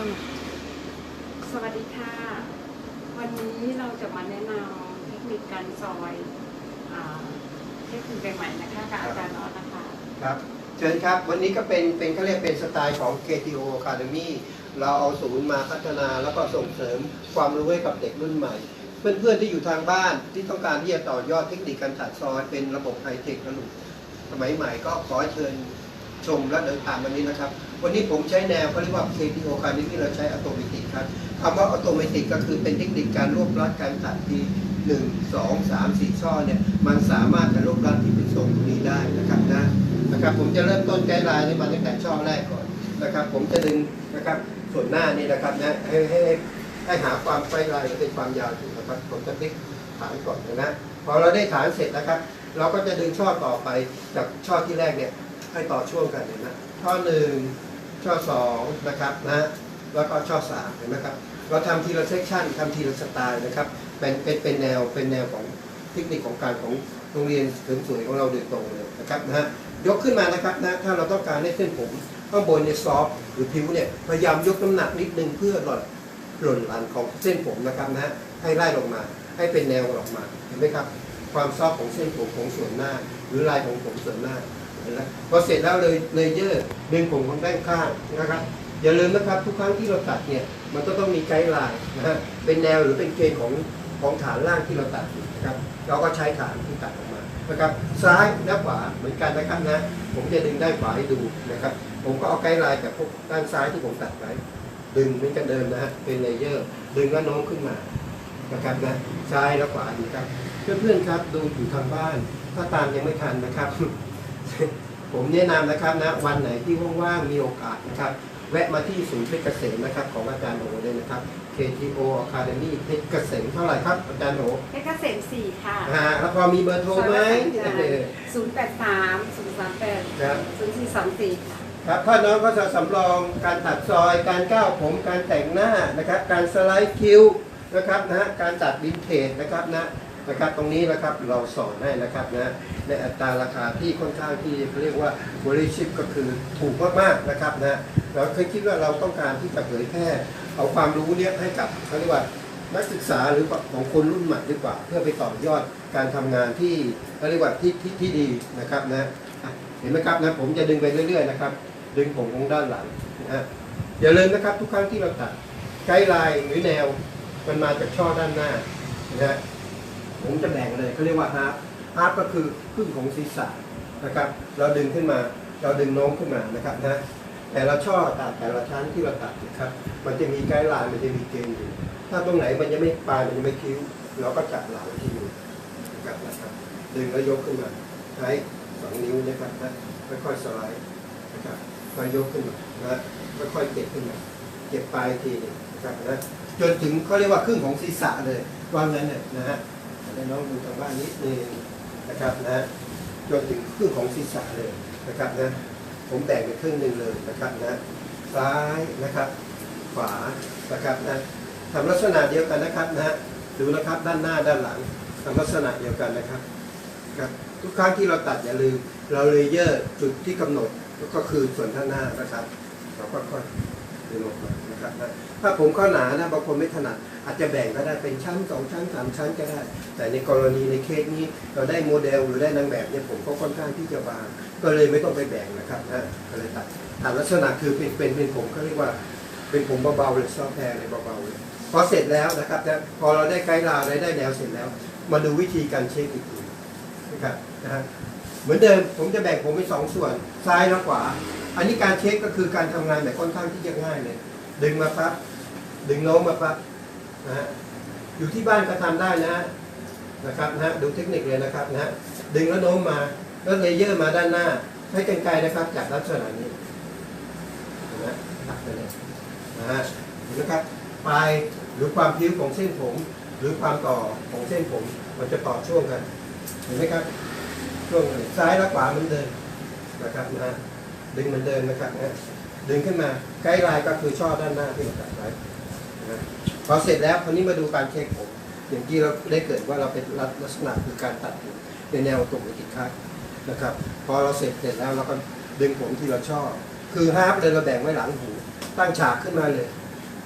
สวัสดีค่ะ วันนี้เราจะมาแนะนำเทคนิคการซอยเทคนิคใหม่ๆนะคะกับอาจารย์ออสนะคะครับเชิญครับ วันนี้ก็เป็นเป็นเขาเรียกเป็นสไตล์ของ KTO Academy เราเอาศูนย์มาพัฒนาแล้วก็ส่งเสริมความรู้ให้กับเด็กรุ่นใหม่ เพื่อนๆที่อยู่ทางบ้านที่ต้องการที่จะต่อยอดเทคนิคการตัดซอยเป็นระบบไฮเทคนะลูกสมัยใหม่ก็ขอเชิญชมและเดินตามวันนี้นะครับ วันนี้ผมใช้แนวเขาเรียกว่า KTO Academy เราใช้อัตโนมัติครับคำว่าอัตโนมัติก็คือเป็นเทคนิคการรวบรัดการตัดที่หนึ่งสองสามสี่ช่อเนี่ยมันสามารถจะรวบรัดที่เป็นทรงตรงนี้ได้นะครับนะนะครับ ผมจะเริ่มต้นไกด์ไลน์นี้มาตั้งแต่ช่อแรกก่อนนะครับ ผมจะดึงนะครับส่วนหน้านี่นะครับนะให้ให้ให้ให้หาความไกด์ไลน์หรือเป็นความยาวถูกนะครับผมจะพลิกฐานก่อนนะพอเราได้ฐานเสร็จนะครับ เราก็จะดึงช่อต่อไปจากช่อที่แรกเนี่ยให้ต่อช่วงกันเห็นไหมช่อหนึ่ง ช่อสองนะครับนะแล้วก็ช่อสามเห็นไหมครับเราทำทีละเซกชันทำทีละสไตล์นะครับเป็นเป็นเป็นแนวเป็นแนวของเทคนิคของการของโรงเรียนเสริมสวยของเราโดยตรงเลยนะครับนะฮะยกขึ้นมานะครับนะถ้าเราต้องการให้เส้นผมข้างบนเนี่ยซอฟหรือผิวเนี่ยพยายามยกน้ำหนักนิดนึงเพื่อหล่อนหล่นหลันของเส้นผมนะครับนะให้ไล่ลงมาให้เป็นแนวออกมาเห็นไหมครับ ความซอฟของเส้นผมของส่วนหน้า หรือลายของผมส่วนหน้า เห็นไหมพอเสร็จแล้วเลยเลเยอร์ดึงผมของด้านข้างนะครับอย่าลืมนะครับทุกครั้งที่เราตัดเนี่ยมันก็ต้องมีไกด์ไลน์นะฮะเป็นแนวหรือเป็นเกณฑ์ของของฐานล่างที่เราตัดอยู่นะครับเราก็ใช้ฐานที่ตัดออกมานะครับซ้ายและขวาเหมือนกันนะครับนะผมจะดึงด้านขวาให้ดูนะครับผมก็เอาไกด์ไลน์จากพวกด้านซ้ายที่ผมตัดไว้ดึงเหมือนกันเดิมนะฮะเป็นเลเยอร์ ดึงแล้วโน้มขึ้นมานะครับนะซ้ายและขวาดีครับเพื่อนๆครับดูอยู่ทางบ้าน ถ้าตามยังไม่ทันนะครับ ผมแนะนำนะครับนะวันไหนที่ว่างๆมีโอกาสนะครับ แวะมาที่ศูนย์เพชรเกษมนะครับ ของอาจารย์โอเลยนะครับ KTO Academy เพชรเกษมเท่าไหร่ครับอาจารย์โอเพชรเกษมสี่ค่ะอ่าแล้วพอมีเบอร์โทรไหมเออศูนย์แปดสามศูนย์สามแปดครับศูนย์สี่สามสี่ค่ะครับถ้าน้องก็จะสำรองการตัดซอย การก้าวผม การแต่งหน้านะครับ การสไลด์คิ้วนะครับนะฮะการตัดวินเทจนะครับนะ นะครับตรงนี้นะครับเราสอนให้นะครับนะในอัตราราคาที่ค่อนข้างที่เรียกว่าบริชิปก็คือถูกมากๆนะครับนะเราเคยคิดว่าเราต้องการที่จะเผยแพร่เอาความรู้เนี้ยให้กับเขาเรียกว่านักศึกษาหรือของคนรุ่นใหม่ดีกว่า เพื่อไปต่อยอดการทำงานที่เขาเรียกว่าที่ที่ที่ดีนะครับนะอะเห็นไหมครับนะผมจะดึงไปเรื่อยๆนะครับดึงผมของด้านหลังนะฮะอย่าลืมนะครับทุกครั้งที่เราตัดไกด์ไลน์หรือแนวมันมาจากช่อด้านหน้านะฮะ ผมจะแบ่งเลยเขาเรียกว่าฮาร์ปฮาร์ปก็คือครึ่งของศีรษะนะครับ เราดึงขึ้นมา เราดึงโน้มขึ้นมานะครับนะแต่ละช่อตัดแต่ละชั้นที่เราตัดนะครับ มันจะมีไกด์ไลน์มันจะมีเกณฑ์อยู่ ถ้าตรงไหนมันยังไม่ปลายมันยังไม่คิ้ว เราก็จับหลังที่อยู่นะครับนะครับดึงแล้วยกขึ้นมาใช้สองนิ้วนะครับนะค่อยๆสไลด์นะครับค่อยยกขึ้นมานะค่อยๆเก็บขึ้นมาเก็บปลายทีนึงนะครับนะจนถึงเขาเรียกว่าครึ่งของศีรษะเลยว่างั้นเนี่ยนะฮะ ให้น้องดูทางบ้านนิดนึงนะครับนะจนถึงครึ่งของศีรษะเลยนะครับนะผมแบ่งเป็นครึ่งหนึ่งเลยนะครับนะซ้ายนะครับ ขวานะครับนะทำลักษณะเดียวกันนะครับนะดูนะครับด้านหน้าด้านหลังทำลักษณะเดียวกันนะครับครับทุกครั้งที่เราตัดอย่าลืมเราเลเยอร์จุดที่กำหนดก็คือส่วนข้างหน้านะครับเราก็ค่อยดึ งออกมานะครับถ้าผมข้อหนานะบางคนไม่ถนัดอาจจะแบ่งก็ได้เป็นชั้นสองชั้นสามชั้นก็ได้ แต่ในกรณีในเคสนี้เราได้โมเดลหรือได้นางแบบเนี่ยผมก็ค่อนข้างที่จะบาง ก็เลยไม่ต้องไปแบ่งนะครับนะก็เลยตัดตัดลักษณะคือเป็นเป็นเป็นผมเขาเรียกว่าเป็นผมเบาๆเลยซอฟแวร์เลยเบาๆเลยพอเสร็จแล้วนะครับนะพอเราได้ไกด์ไลน์ได้ได้แนวเสร็จแล้ว มาดูวิธีการเช็คอีกทีนะครับนะฮะ เหมือนเดิมผมจะแบ่งผมเป็นสองส่วนซ้ายและขวา อันนี้การเช็คก็คือการทำงานแบบค่อนข้างที่จะง่ายเลย ดึงมาปั๊บดึงโน้มมาปั๊บนะฮะอยู่ที่บ้านก็ทำได้นะฮะนะครับนะฮะดูเทคนิคเลยนะครับนะฮะดึงแล้วโน้มมาแล้วเลเยอร์มาด้านหน้าใช้กรรไกรนะครับจากลักษณะนี้นะตัดไปเลยนะฮะเห็นไหมครับปลายหรือความพิ้วของเส้นผม หรือความต่อของเส้นผม มันจะต่อช่วงกันเห็นไหมครับ ช่วงซ้ายและขวาเหมือนเดิมนะครับนะฮะดึงเหมือนเดิมนะครับนะ ดึงขึ้นมาไกด์ไลน์ก็คือช่อด้านหน้าที่เราตัดไว้นะพอเสร็จแล้วคราวนี้มาดูการเช็คผม อย่างที่เราได้เกิดว่าเราเป็นลักษณะคือการตัดผมในแนวตรงไปติดคัดนะครับ พอเราเสร็จเสร็จแล้วเราก็ดึงผมที่เราชอบ คือฮาร์ปเลยเราแบ่งไว้หลังหู ตั้งฉากขึ้นมาเลย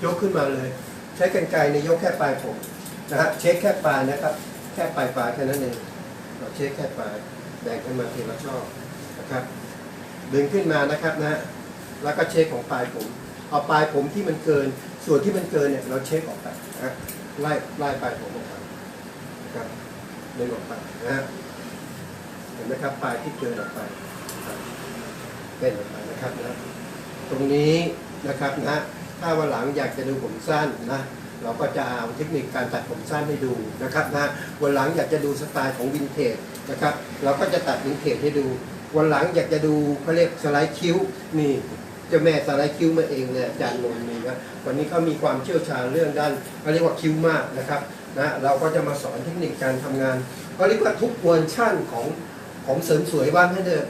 ยกขึ้นมาเลย ใช้กรรไกรในยกแค่ปลายผมนะฮะเช็คแค่ปลายนะครับ แค่ปลายปลายแค่นั้นเองเราเช็คแค่ปลาย แบ่งขึ้นมาทีละช่อนะครับ ดึงขึ้นมานะครับนะแล้วก็เช็คของปลายผมเอาปลายผมที่มันเกิน ส่วนที่มันเกินเนี่ยเราเช็คออกไปนะไล่ไล่ปลายผมออกไปนะครับดึงออกไปนะฮะเห็นไหมครับปลายที่เกินออกไปเป็นออกไปนะครับนะตรงนี้นะครับนะถ้าวันหลังอยากจะดูผมสั้นนะเราก็จะเอาเทคนิคการตัดผมสั้นให้ดูนะครับนะวันหลังอยากจะดูสไตล์ของวินเทจ นะครับ เราก็จะตัดวินเทจให้ดู วันหลังอยากจะดูเขาเรียกสไลด์คิ้วนี่เจ้าแม่สไลด์คิ้วมาเองเนี่ยอาจารย์นนท์นี่นะวันนี้เขามีความเชี่ยวชาญเรื่องด้านเขาเรียกว่าคิ้วมากนะครับนะเราก็จะมาสอนเทคนิคการทำงานเขาเรียกว่าทุกเวอร์ชั่นของของเสริมสวยบ้างให้เถอ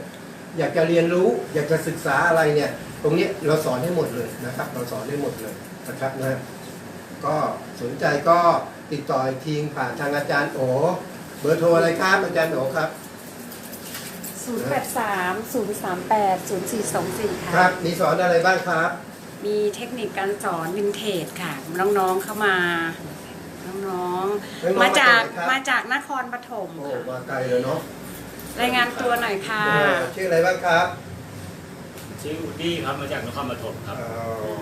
อยากจะเรียนรู้อยากจะศึกษาอะไรเนี่ย ตรงนี้เราสอนให้หมดเลยนะครับ เราสอนให้หมดเลยนะครับนะก็สนใจก็ติดต่ออีกทีผ่านทางอาจารย์โอ บอร์โทรอะไรครับอาจารย์โอครับ 083 038 0424ค่ะครับ มีสอนอะไรบ้างครับ มีเทคนิคการสอนวินเทจค่ะ น้องๆเข้ามา น้องน้องๆๆมาจากมาจากไหนครับ มาจากนครปฐมโอ้ค่ะมาไกลเลยเนาะรายงานตัวหน่อยค่ะ เออชื่ออะไรบ้างครับชื่ออูดดี้ครับ มาจากนครปฐมครับเอ่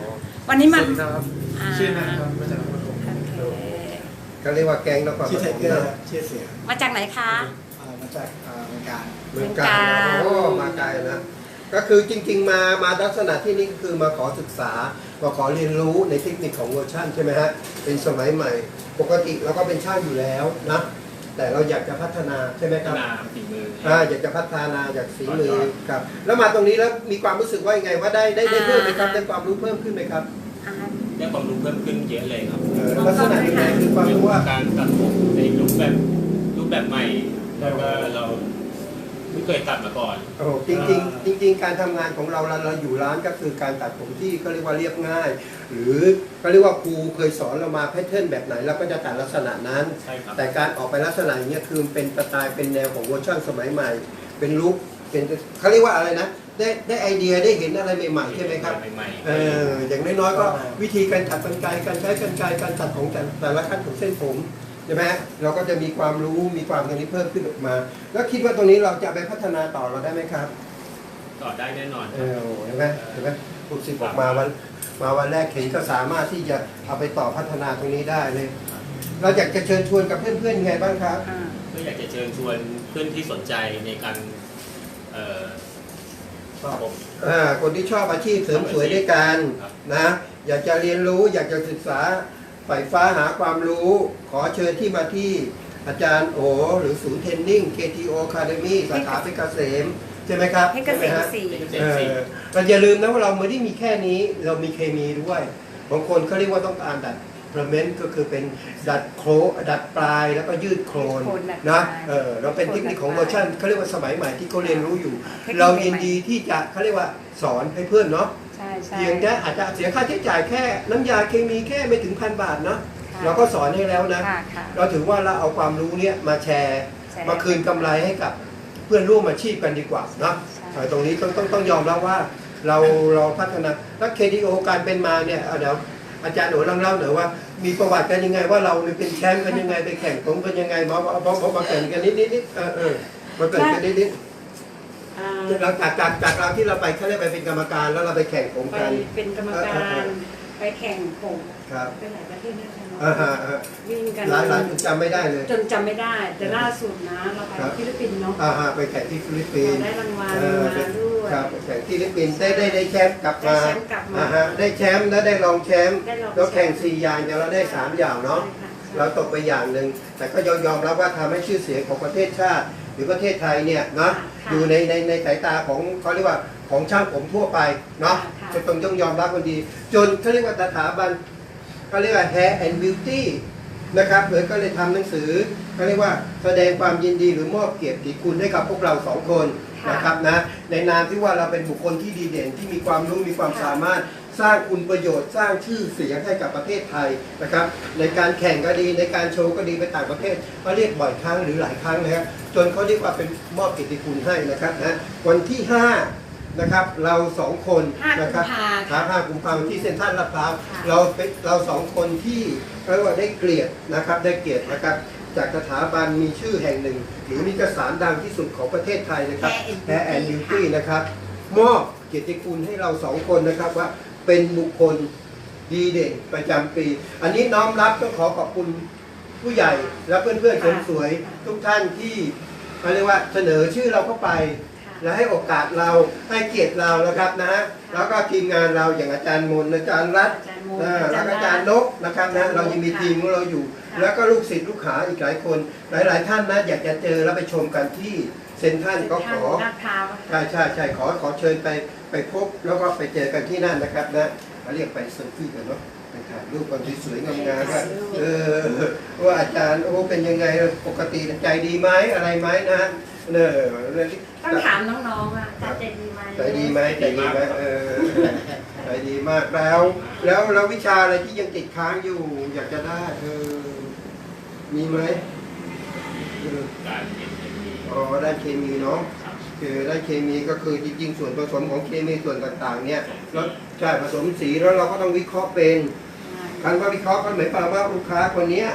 อวันนี้มันครับอ่า ชื่อนะครับมาจากนครปฐม โอเค เขาเรียกว่าแกงนครปชื่อไทฐมเกอร์นะชื่อเสียงมาจากไหนคะ อ่ามาจากอ่าเมืองการเมืองกาเมืองรกาญโอ้มาไกลนะก็คือจริง ๆ มามาลักษณะที่นี่ก็คือมาขอศึกษามาขอเรียนรู้ในเทคนิคของเวอร์ชันใช่ไหมฮะเป็นสมัยใหม่ ปกติเราก็เป็นช่างอยู่แล้วนะแต่เราอยากจะพัฒนาใช่ไหมคพัรับฒนาฝีมืออ่าอยากจะพัฒนาอยากฝีมือครับ แล้วมาตรงนี้แล้วมีความรู้สึกว่ายังไงว่าได้ได้ได้เพิ่มไหมครับได้ความรู้เพิ่มขึ้นไหมครับ อ่า ได้ความรู้เพิ่มขึ้นเยอะเลยครับเออลักษณะยังไงคือความรู้ว่าการตัดผมในรูปแบบรูปแบบใหม่แล้วก็เราไม่เคยตัดมาก่อนโอ้จริงจริงๆจริง ๆ การทำงานของเราเราเราอยู่ร้านก็คือการตัดผมที่เขาเรียกว่าเรียบง่าย หรือเขาเรียกว่าครูเคยสอนเรามาแพทเทิร์นแบบไหนเราก็จะตัดลักษณะนั้นใช่ครับแต่การออกไปลักษณะอย่างเงี้ยคือเป็นสไตล์เป็นแนวของเวอร์ชันสมัยใหม่ เป็นลุคเป็นเขาเรียกว่าอะไรนะ ได้ได้ไอเดียได้เห็นอะไรใหม่ๆใช่ไหมครับใหม่เอออย่างน้อยๆก็วิธีการตัดกรรไกรการใช้กรรไกรการตัดของแต่แต่ละขั้นของเส้นผมใช่ไหมฮะเราก็จะมีความรู้มีความตรงนี้เพิ่มขึ้นออกมา แล้วคิดว่าตรงนี้เราจะไปพัฒนาต่อเราได้ไหมครับ ต่อได้แน่นอนเออเห็นไหมเห็นไหมพูดสิบออกมาวันมาวันแรกเห็นก็สามารถที่จะเอาไปต่อพัฒนาตรงนี้ได้เลย เราอยากจะเชิญชวนกับเพื่อนๆยังไงบ้างครับอ่าก็อยากจะเชิญชวนเพื่อนที่สนใจในการ เอ่อตัดผม อ่าคนที่ชอบอาชีพเสริมสวยด้วยกันครับ นะ อยากจะเรียนรู้อยากจะศึกษาใฝ่ฟ้าหาความรู้ ขอเชิญที่มาที่อาจารย์โอ หรือศูนย์เทรนนิ่ง KTO Academy สาขาเพชรเกษม ใช่ไหมครับเพชรเกษใช่ไหมฮะสี่เป็นเศเอษสิอเราอย่าลืมนะว่าเราไม่ได้มีแค่นี้เรามีเคมีด้วยบางคนเขาเรียกว่าต้องการดัดเพลเมนต์ก็คือเป็นดัดโครดัดปลายแล้วก็ยืดโครนโครนดัดนะปลายเออเราเป็นเทคนิคของเวอร์ชันเขาเรียกว่าสมัยใหม่ที่เขาเรียนรู้อยู่ เทคนิคเรายินดีที่จะเขาเรียกว่าสอนให้เพื่อนเนาะใช่ใช่ เพียงแค่อาจจะเสียค่าใช้จ่ายแค่น้ำยาเคมีแค่ไม่ถึงพันบาทเนาะค่ะ เราก็สอนให้แล้วนะ ค่ะค่ะเราถือว่าเราเอาความรู้เนี่ยมาแชร์ ใช่ มาคืนกำไรให้กับเพื่อนร่วมอาชีพกันดีกว่าเนาะใช่ เออตรงนี้ต้องต้องต้องยอมรับว่า เราเราพัฒนาแล้ว KDO การเป็นมาเนี่ยเอาเดี๋ยวอาจารย์หนูลองเล่าหน่อยว่า มีประวัติกันยังไงว่าเราเนี่ยเป็นแชมป์กันยังไงไปแข่งผมกันยังไงมามามามามาแข่งกันนิดนิดนิดเออเออมาแข่งกันนิดนิดอ่าเราจากจากจากเราที่เราไปเขาเรียกไปเป็นกรรมการแล้วเราไปแข่งผมไปกันเป็นกรรมการไปแข่งผมครับไปหลายประเทศนะคะ เนาะอ่าฮะอ่าวิ่งกันหลายหลายจนจำไม่ได้เลย จนจำไม่ได้ แต่ล่าสุดนะเราไปครับ ฟิลิปปินส์เนาะ อ่าฮะไปแข่งที่ฟิลิปปินส์ได้รางวัลเออมาด้วยครับไปแข่งที่ฟิลิปปินส์ได้ได้ได้แชมป์กลับได้มาแชมป์กลับมาอ่าฮะได้แชมป์แล้วได้รองแชมป์ได้รองแล้วแข่งชมป์สี่อย่างแต่เราได้สามอย่างเนาะ ใช่ค่ะเราตกไปอย่างหนึ่ง แต่ก็ยอมยอมรับว่าทำให้ชื่อเสียงของประเทศชาติ หรือประเทศไทยเนี่ยเนาะค่ะอยู่ในในในสายตาของเขาเรียกว่าของช่างผมทั่วไปเนาะค่ะ จะต้องต้องยอมรับคนดี จนเขาเรียกว่าสถาบัน เขาเรียกว่า Hair and Beauty นะครับเลยก็เลยทำหนังสือเขาเรียกว่าแสดงความยินดีหรือมอบเกียรติคุณให้กับพวกเราสองคนค่ะนะครับนะในนามที่ว่าเราเป็นบุคคลที่ดีเด่นที่มีความรู้มีความค่ะสามารถสร้างคุณประโยชน์ สร้างชื่อเสียงให้กับประเทศไทยนะครับในการแข่งก็ดีในการโชว์ก็ดีไปต่างประเทศเขาเรียกบ่อยครั้งหรือหลายครั้งนะครับจนเขาเรียกว่าเป็นมอบเกียรติคุณให้นะครับนะวันที่ 5 นะครับ เราสองคนห้านะครักุมภาครัค่ะบห้ากุมภาพันธ์ที่เซ็นทรัลลาดพร้าวค่ะเราเป็นเราสองคนที่เรียกว่าได้เกลียรตินะครับ ได้เกียรตินะครับจากสถาบันมีชื่อแห่งหนึ่งหรือนิตยสารดังที่สุดของประเทศไทยนะครับ Hair and Hair and Beauty Beauty นะครับมอบเกียรติคุณให้เราสองคนนะครับว่าเป็นบุคคลดีเด่นประจำปี อันนี้น้อมรับต้องขอขอบคุณผู้ใหญ่และเพื่อนๆคนสวยทุกท่านที่เขาเรียกว่าเสนอชื่อเราเข้าไป และให้โอกาสเราให้เกียรติเรานะครับนะ แล้วก็ทีมงานเราอย่างอาจารย์มนต์อาจารย์รัตน์อาจารย์โมอ่าแล้วก็อาจารย์นกนะครับนะเรายังมีทีมของเราอยู่ค่ะแล้วก็ลูกศิษย์ลูกหาอีกหลายคน หลาย ๆ ท่านนะอยากจะเจอแล้วไปชมกันที่เซ็นทรัลก็ขอลาดพร้าวใช่ใช่ใช่ขอขอเชิญไปไปพบแล้วก็ไปเจอกันที่นั่นนะครับนะเขาเรียกไปเซลฟี่กันเนาะไปถ่ายรูปกันสวยๆงามๆว่าเออว่าอาจารย์โอ้เป็นยังไงปกติใจดีไหมอะไรไหมนะเนอ ต้องถามน้องๆว่าอาจารย์ใจดีไหมใจดีไหมใจดีไหมเออใจดีมากแล้ว แล้วแล้ววิชาอะไรที่ยังติดค้างอยู่ อยากจะได้เออมีไหมเออการเห็นอย่างนี้อ๋อด้านเคมีเนาะครับคือด้านเคมีก็คือจริง ๆ ส่วนผสมของเคมีส่วนต่าง ๆ เนี่ยแล้วใช่ผสมสีแล้วเราก็ต้องวิเคราะห์เป็นคำว่าวิเคราะห์ก็หมายความว่าลูกค้าคนเนี้ย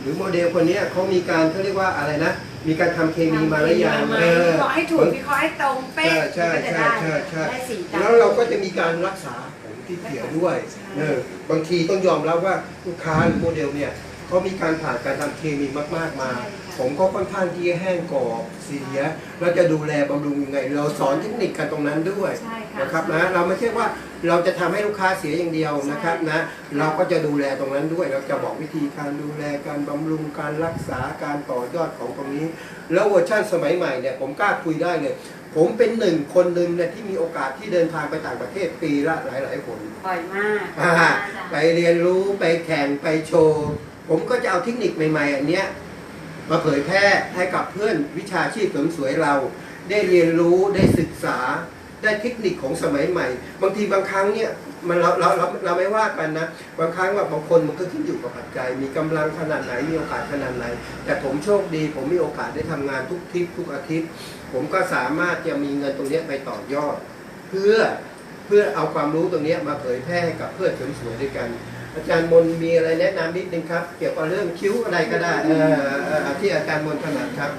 หรือโมเดลคนเนี้ยเขามีการเขาเรียกว่าอะไรนะ มีการทำเคมีมาแล้วยังเออ วิเคราะห์ให้ถูกวิเคราะห์ให้ตรงเป๊ะใช่ใช่มันก็จะใช่ได้ใช่ได้สีตาม แล้วเราก็จะมีการรักษาผมที่เสียด้วยใช่ เออบางทีต้องยอมรับว่าลูกค้าหรือโมเดลเนี่ย เขามีการผ่านการทำเคมีมาก ๆมา ผมก็ค่อนข้างที่จะแห้งกรอบเสียแล้วจะดูแลบำรุงยังไง เราสอนเทคนิคกันตรงนั้นด้วยใช่ค่ะนะครับนะเราไม่ใช่ว่าเราจะทำให้ลูกค้าเสียอย่างเดียวนะครับนะเราก็จะดูแลตรงนั้นด้วย เราจะบอกวิธีการดูแลการบำรุงการรักษาการต่อยอดของตรงนี้ แล้วเวอร์ชันสมัยใหม่เนี่ยผมกล้าคุยได้เลย ผมเป็นหนึ่งคนหนึ่งเนี่ยที่มีโอกาสที่เดินทางไปต่างประเทศปีละหลายๆคน บ่อยมาก อ่าไปเรียนรู้ไปแข่งไปโชว์ ผมก็จะเอาเทคนิคใหม่ๆ อันเนี้ยมาเผยแพร่ให้กับเพื่อนวิชาชีพเสริมสวยเรา ได้เรียนรู้ได้ศึกษา ได้เทคนิคของสมัยใหม่ บางทีบางครั้งเนี่ยมันเราเราเราเราไม่ว่ากันนะบางครั้งว่าบางคนมันก็ขึ้นอยู่กับปัจจัย มีกำลังขนาดไหนมีโอกาสขนาดไหน แต่ผมโชคดี ผมมีโอกาสได้ทำงานทุกทริปทุกอาทิตย์ ผมก็สามารถจะมีเงินตรงนี้ไปต่อยอด เพื่อเพื่อเอาความรู้ตรงนี้มาเผยแพร่ให้กับเพื่อนเสริมสวยด้วยกัน อาจารย์มนมีอะไรแนะนำนิดนึงครับ เกี่ยวกับเรื่องคิ้วอะไรก็ได้เออเอ่อที่อาจารย์มนถนัดครับ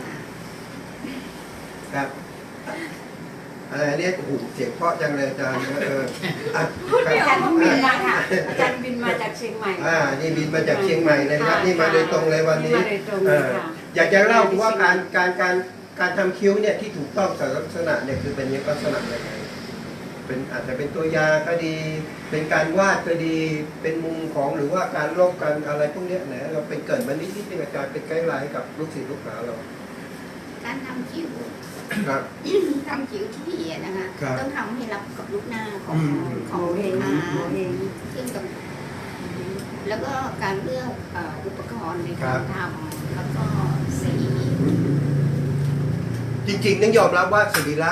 ครับอะไรเนี่ยโอ้โหเสียงเพราะจังเลยอาจารย์เอออะพูดไม่อคอรักบว่าบินมาค่ะอาจารย์บินมาจากเชียงใหม่อ่านี่บินมาจากเชียงใหม่เลยครับนี่มาโดยตรงเลยวันนี้มาโดยตรงเอเลยอค่ะอยากจะเล่าดูว่าการการการการทำคิ้วเนี่ยที่ถูกต้องลักษณะเนี่ยคือเป็นลักษณะยังไง เป็นอาจจะเป็นตัวยาก็ดี เป็นการวาดก็ดี เป็นมุมของหรือว่าการลบกันอะไรพวกเนี้ยนะเราเป็นเกิดมันนิดนิดนึงอาจารย์เป็นไกด์ไลน์ให้กับลูกศิษย์ลูกหาเรา การทำคิ้วครับทำคิ้วที่ดีอะนะคะครับต้องทำให้รับกับลูกหน้าของอืมของโมลูเอกงค้าโมเองซึ่งกับแล้วก็การเลือกเอ่ออุปกรณ์ในการทำแล้วก็สีจริงๆต้องยอมรับว่าสรีระ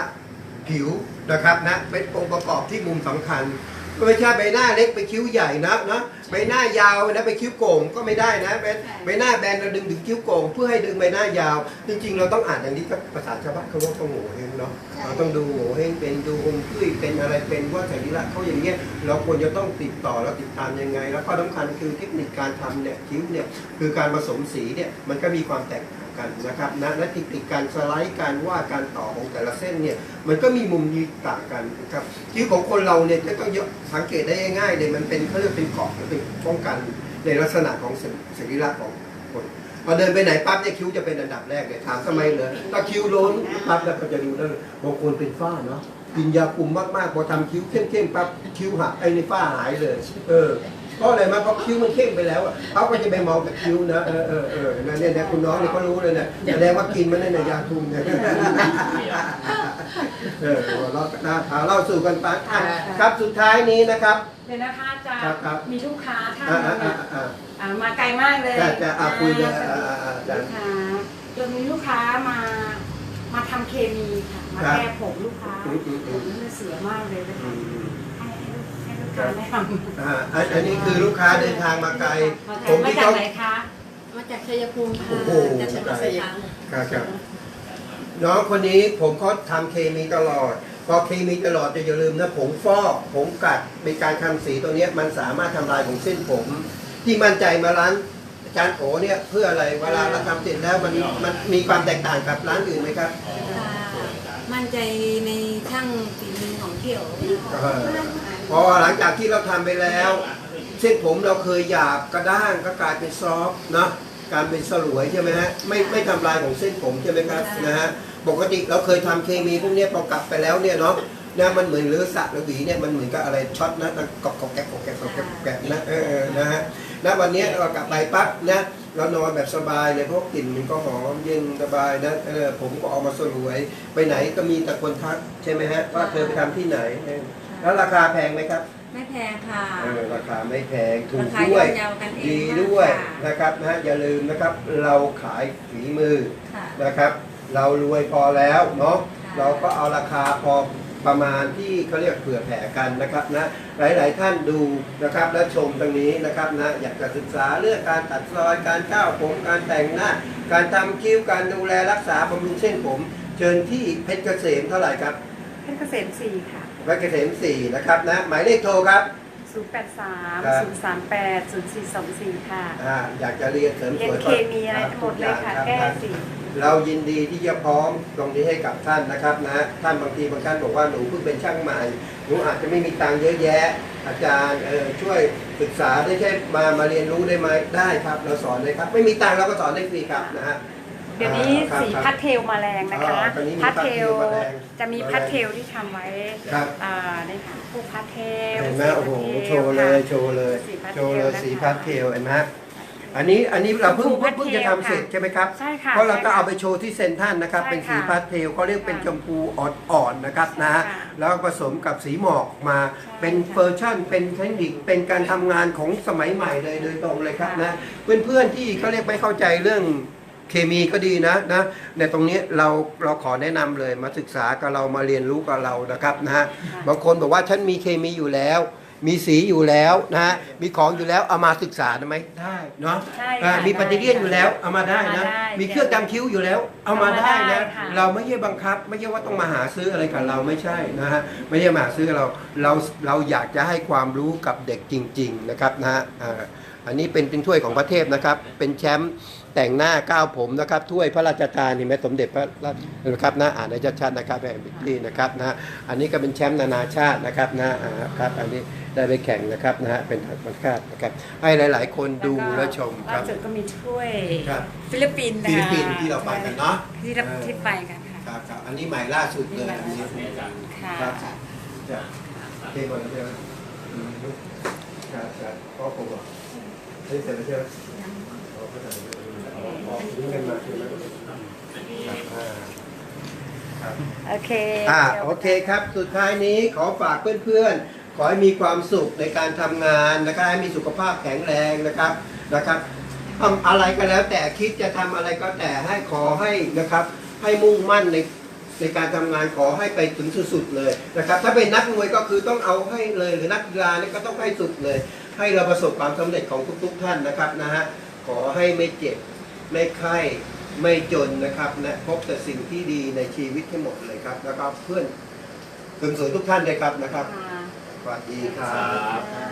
ผิว นะครับนะเป็นองค์ประกอบที่มุมสำคัญไม่ใช่ใบหน้าเล็กไปคิ้วใหญ่นะนะใบหน้ายาวนะไปคิ้วโก่งก็ไม่ได้นะใบใบหน้าแบนเราดึงถึงคิ้วโก่งเพื่อให้ดึงใบหน้ายาว จริง ๆ เราต้องอ่านอย่างนี้ก็ภาษาชาวบ้านเขาเรียกว่าโง่เฮงเนาะเราต้องดูโง่เฮงเป็นดูองค์พื้เป็นอะไรเป็นว่าสรีระเขาอย่างเงี้ยเราควรจะต้องติดต่อแล้วติดตามยังไง แล้วก็สำคัญคือเทคนิคการทำเนี่ยคิ้วเนี่ยคือการผสมสีเนี่ยมันก็มีความแตกต่าง กันนะครับนะและเทคนิคการสไลด์การว่าการต่อของแต่ละเส้นเนี่ยมันก็มีมุมที่ต่างกันนะครับคิ้วของคนเราเนี่ยจะต้องเยอะสังเกตได้ง่ายเลยมันเป็นเขาเรียกเป็นเกาะหรือเป็นป้องกันในลักษณะของสรีระของคนพอเดินไปไหนปั๊บเนี่ยคิ้วจะเป็นอันดับแรกเลยถามทำไมเลยถ้าคิ้วโล้นปั๊บแล้วก็จะดูได้บางคนเป็นฝ้าเนาะกินยาคุมมากๆพอทำคิ้วเข้มๆปั๊บคิ้วหักไอ้ในฝ้าหายเลย เออ เพราะอะไรมาเพราะคิ้วมันเข้มไปแล้วอะเขาก็จะไปมองแต่คิ้วนะเออเออเออนั่นเนี่ยเนี่ยคุณน้องเนี่ยเขารู้เลยเนี่ยแสดงว่ากินมันนั่นน่ะยาคุมเนี่ยเออหัวเราะนะเอาเล่าสู่กันฟังอะครับสุดท้ายนี้นะครับ เดี๋ยวนะคะอาจารครับครับย์มีลูกค้าท่านอ่าหนึอ่างอ่าอะอ่าอ่ามาไกลมากเลยจะจะอะคุยเลยอ่าอ่าอ่าอ่าอาจารย์ลูกค้าจนมีลูกค้ามา มาทำเคมีค่ะ มาครับแก้ผมลูกค้าอืมอืมอืผมมนี่เสียมากเลยนะอืคะมให้ให้ลูก ค้าแนะนำอ่าอันอันนี้คือลูกค้าเดินทางมาไกลมาไกผลมมาที่จากเขา ไหนคะมาจากชัยภูมิค่ะโอ้โหจะเป็นไกลสยามครับครับน้องคนนี้ผมเขาทำเคมีตลอด พอเคมีตลอดจะอย่าลืมนะผงฟอกผงกัดมีการทำสีตัวเนี้ยมันสามารถทำลายของเส้นผม ที่มั่นใจมาร้านอาจารย์โอเนี่ยเพื่ออะไรเวลาเราทำเสร็จแล้วมันมันมีความแตกต่างกับร้านอื่นไหมครับค่ะมั่นใจในช่างฝีมือของเที่ยวเออพ อหลังจากที่เราทำไปแล้ว เส้นผมเราเคยหยาบกระด้างก็กลายเป็นซอฟต์เนาะการเป็นสลวยใช่ไหมฮะไม่ไม่ทำลายของเส้นผมใช่ไหมครับนะฮะปกติเราเคยทำเคมีพวกเนี้ยพอกลับไปแล้วเนี่ยเนาะนะมันเหมือนหรือสระหรือหวีเนี่ยมันเหมือนกับอะไรช็อตนะมันกอกกอกแกะกอกแกะกอกแกะกอกแกะนะเออเออนะฮะณวันเนี้ยเรากลับไปปั๊บนะเรานอนแบบสบายเลยเพราะกลิ่นมันก็หอมเย็นสบายนะเออผมก็ออกมาสลวย ไปไหนก็มีแต่คนทักใช่ไหมฮะว่าเธอไปทำที่ไหนเออ แล้วราคาแพงไหมครับ ไม่แพงค่ะ เออราคาไม่แพงถูกราคาด้วยย่อมเยากันเองดีด้วยมากค่ะ นะครับนะฮะอย่าลืมนะครับเราขายฝีมือค่ะ นะครับ เรารวยพอแล้วเนาะค่ะ เราก็เอาราคาพอประมาณที่เขาเรียกเผื่อแผ่กันนะครับนะหลาย ๆ ท่านดูนะครับและชมตรงนี้นะครับนะอยากจะศึกษาเรื่องการตัดรอยการก้าวผมการแต่งหน้า การทำคิ้วการดูแลรักษาบำรุงเส้นผม เชิญที่เพชรเกษมเท่าไหร่ครับ เพชรเกษมสี่ค่ะ เพชรเกษม4นะครับนะหมายเลขโทรครับ 083ครับ038 0424 ค่ะ อ่าอยากจะเรียนเสริมเรีสยนวยเคมีอะไรทั้งหมดเลยค่ะรับแก้ครับสีเรายินดีที่จะพร้อมตรงนี้ให้กับท่านนะครับนะท่านบางทีบางท่านบอกว่าหนูเพิ่งเป็นช่างใหม่หนูอาจจะไม่มีตังค์เยอะแยะ อาจารย์เออช่วยศึกษาได้ใช่มามาเรียนรู้ได้ไหมได้ครับ เราสอนเลยครับ ไม่มีตังค์เราก็สอนได้ฟรีครับนะฮะ เดี๋ยวนี้อ่าครับสีครับพัดเทลมาแรงนะคะ อ๋อตอนนี้มีพัดเทลพัดเทลมาแรงจะมีพัดเทลที่ทำไว้ครับอ่านี่ค่ะพวกพัดเทลเห็นไหมสีโอ้โหพัดทโชว์เลยค่ะโชว์เลยสีพัดโชว์เลยเทลนะคะสีพัดเทลเห็นไหมฮะอันนี้อันนี้เราเพิ่งชมพูพัดเพิ่งเทลจะทำเสร็จค่ะใช่ไหมครับ ใช่ค่ะเพราะเราก็ใช่ค่ะเอาไปโชว์ที่เซนทรันนะครับ ใช่เป็นสีค่ะพาสเทลเขาเรียกเป็นค่ะชมพูอ่อนๆนะครับนะฮะใช่ค่ะแล้วผสมกับสีหมอกมาใช่เป็นค่ะเฟอร์ชั่น เป็นเทคนิคเป็นการทำงานของสมัยใหม่เลยโดยตรงเลยครับค่ะ นะเพื่อนๆที่เขาเรียกไม่เข้าใจเรื่อง เคมีก็ดีนะนะในตรงนี้เราเราขอแนะนำเลยมาศึกษากับเรามาเรียนรู้กับเรานะครับนะฮะบางคนบอกว่าฉันมีเคมีอยู่แล้ว มีสีอยู่แล้วนะฮะมีของอยู่แล้วเอามาศึกษาได้ไหมได้เนาะใช่อ่าค่ะมีปฏิเลียนอยู่แล้วเอามาได้นะ เอามาได้มีเครื่องจำคิ้วอยู่แล้ว เอามาได้นะ เอามาได้ค่ะ เราไม่ใช่บังคับ ไม่ใช่ว่าต้องมาหาซื้ออะไรกับเราไม่ใช่นะฮะไม่ใช่มาหาซื้อเราเราเราอยากจะให้ความรู้กับเด็กจริง ๆ นะครับนะฮะอ่าอันนี้เป็นเป็นถ้วยของพระเทพนะครับ เป็นแชมป์ แต่งหน้าก้าวผมนะครับถ้วยพระราชทานนี่แม่สมเด็จพระราชนะครับนะอ่านได้ชัดๆนะครับแอนบิทลี่นะครับนะฮะอันนี้ก็เป็นแชมป์นานาชาตินะครับนะอ่าครับ อันนี้ได้ไปแข่งนะครับนะฮะเป็นมันคาดนะครับ ให้หลาย ๆ คนดูและชมคล่ารับสุดก็มีถ้วยครับฟิลิปปินส์นะคะฟิลิปปินส์ที่เราไปกันเนาะที่เราที่ไปกันค่ะครับครับอันนี้ใหม่ล่าสุดเลยอันนี้เนี่ยอาจารย์ค่ะครับจะเทก่อนนะเชียวอืมครับครับพ่อผมบอกเฮ้ยเสร็จแล้วใช่ไหม นี่เงินมาใช่ไหมโอเคอ่าโอเคครับ สุดท้ายนี้ขอฝากเพื่อนๆ ขอให้มีความสุขในการทำงานนะครับให้มีสุขภาพแข็งแรงนะครับนะครับทำอะไรก็แล้วแต่คิดจะทำอะไรก็แต่ให้ขอให้นะครับ ให้มุ่งมั่นในในการทำงานขอให้ไปถึงสุดๆเลยนะครับ ถ้าเป็นนักมวยก็คือต้องเอาให้เลยหรือนักกีฬานี่ยก็ต้องให้สุดเลย ให้เราประสบความสำเร็จของทุก ๆ ท่านนะครับนะฮะขอให้ไม่เจ็บ ไม่ไข้ไม่จนนะครับนะพบแต่สิ่งที่ดีในชีวิตทั้งหมดเลยครับ แล้วก็เพื่อนถึงสวยทุกท่านเลยครับนะครับค่ะสวัสดีครัครับบ